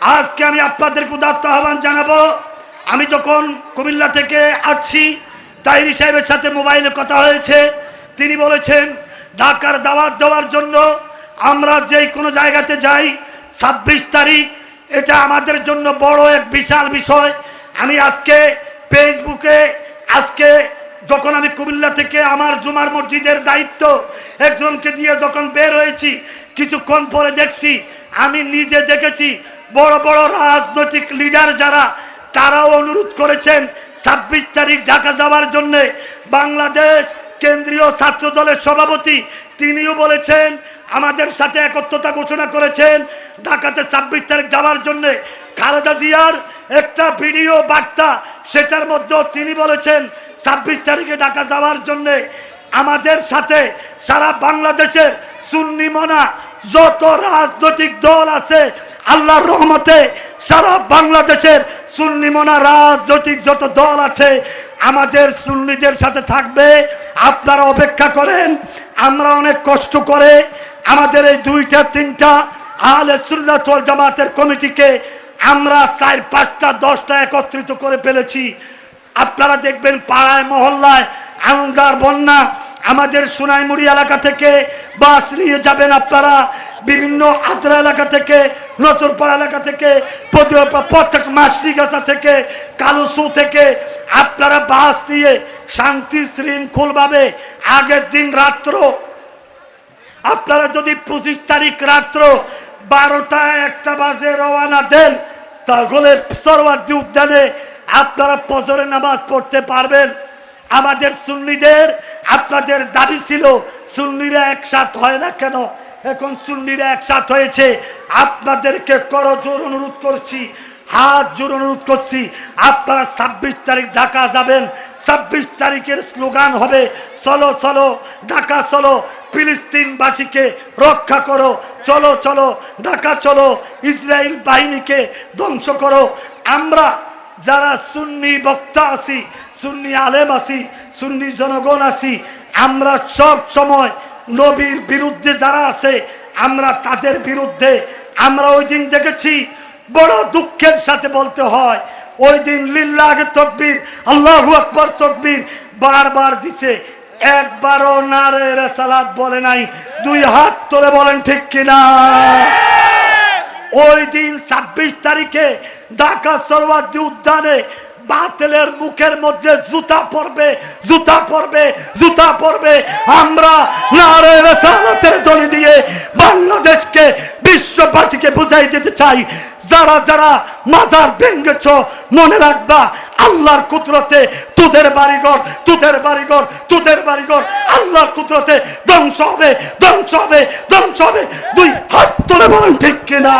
আজকে আমি আপনাদেরকে উদাত্ত আহ্বান জানাব। আমি যখন কুমিল্লা থেকে আসছি, তাইরি সাহেবের সাথে মোবাইলে কথা হয়েছে। তিনি বলেছেন, ঢাকার দাওয়াত দেওয়ার জন্য আমরা যে কোনো জায়গাতে যাই, ছাব্বিশ তারিখ, এটা আমাদের জন্য বড় এক বিশাল বিষয়। আমি আজকে ফেসবুকে, আজকে যখন আমি কুমিল্লা থেকে আমার জুমার মসজিদের দায়িত্ব একজনকে দিয়ে যখন বের হয়েছি, কিছুক্ষণ পরে দেখছি, আমি নিজে দেখেছি বড় বড় রাজনৈতিক লিডার যারা, তারাও অনুরোধ করেছেন ছাব্বিশ তারিখ ঢাকা যাওয়ার জন্যে। বাংলাদেশ কেন্দ্রীয় ছাত্র দলের সভাপতি, তিনিও বলেছেন, আমাদের সাথে একত্রতা ঘোষণা করেছেন ঢাকাতে ছাব্বিশ তারিখ যাওয়ার জন্য। খালেদা জিয়ার একটা ভিডিও বার্তা, সেটার মধ্যেও তিনি বলেছেন, ছাব্বিশ তারিখে ঢাকা যাওয়ার জন্যে। আমাদের সাথে সারা বাংলাদেশের সুন্নি মনা যত রাজনৈতিক দল আছে, আল্লাহর রহমতে সারা বাংলাদেশের সুন্নি মনা রাজনৈতিক যত দল আছে, আমাদের সুন্নিদের সাথে থাকবে। আপনারা অপেক্ষা করেন, আমরা অনেক কষ্ট করে আমাদের এই দুইটা, তিনটা আহলে সুন্নাত ওয়াল জামাতের কমিটিকে আমরা চার, পাঁচটা, দশটা একত্রিত করে ফেলেছি। আপনারা দেখবেন পাড়ায়, মহল্লায় আনন্দার বন্যা আমাদের সোনাইমুড়ি এলাকা থেকে বাস নিয়ে যাবেন আপনারা। বিভিন্ন আদ্রা এলাকা থেকে, নজরপাড়া এলাকা থেকে প্রত্যেক মাসরি গাছা থেকে কালুসু থেকে আপনারা বাস দিয়ে শান্তি শৃঙ্খলভাবে আগের দিন রাত্র, আপনারা যদি পঁচিশ তারিখ রাত্র বারোটা একটা বাজে রওয়ানা দেন, তাহলে সরওয়ার্দী উদ্যানে আপনারা ফজরের নামাজ পড়তে পারবেন। আমাদের সুন্নিদের, আপনাদের দাবি ছিল, সুন্নিরা একসাথ হয় না কেন? এখন সুন্নিরা একসাথ হয়েছে। আপনাদেরকে করজোর অনুরোধ করছি, হাত জোর অনুরোধ করছি, আপনারা ছাব্বিশ তারিখ ঢাকা যাবেন। ছাব্বিশ তারিখের স্লোগান হবে, চলো চলো, ঢাকা চলো, ফিলিস্তিনবাসীকে রক্ষা করো, চলো চলো, ঢাকা চলো, ইসরায়েল বাহিনীকে ধ্বংস করো। আমরা যারা সুন্নি বক্তা আছি সুন্নি আলেম আছি সুন্নি জনগণ আছি আমরা সব সময় নবীর বিরুদ্ধে যারা আছে আমরা তাদের বিরুদ্ধে আমরা ওই দিন দেখেছি বড় দুঃখের সাথে বলতে হয় ওই দিন লিল্লাহে তকবীর আল্লাহ আকবর তকবীর বারবার দিছে একবারও নারে সালাত বলে নাই দুই হাত তুলে বলেন ঠিক কিনা? ওই দিন ছাব্বিশ তারিখে ঢাকা সরওয়ার্দী উদ্যানে বাতিলের মুখের মধ্যে জুতা পড়বে জুতা পড়বে জুতা পড়বে আমরা দলি দিয়ে বাংলাদেশকে, বিশ্ববাসীকে বুঝাই দিতে চাই। যারা যারা মাজার ভেঙ্গেছ মনে রাখবা, আল্লাহর কুদরতে তোদের বাড়িঘর তোদের বাড়িঘর তোদের বাড়িঘর, আল্লাহর কুদরতে ধ্বংস হবে ধ্বংস হবে ধ্বংস হবে। দুই হাত তুলে বলেন, ঠিক কিনা?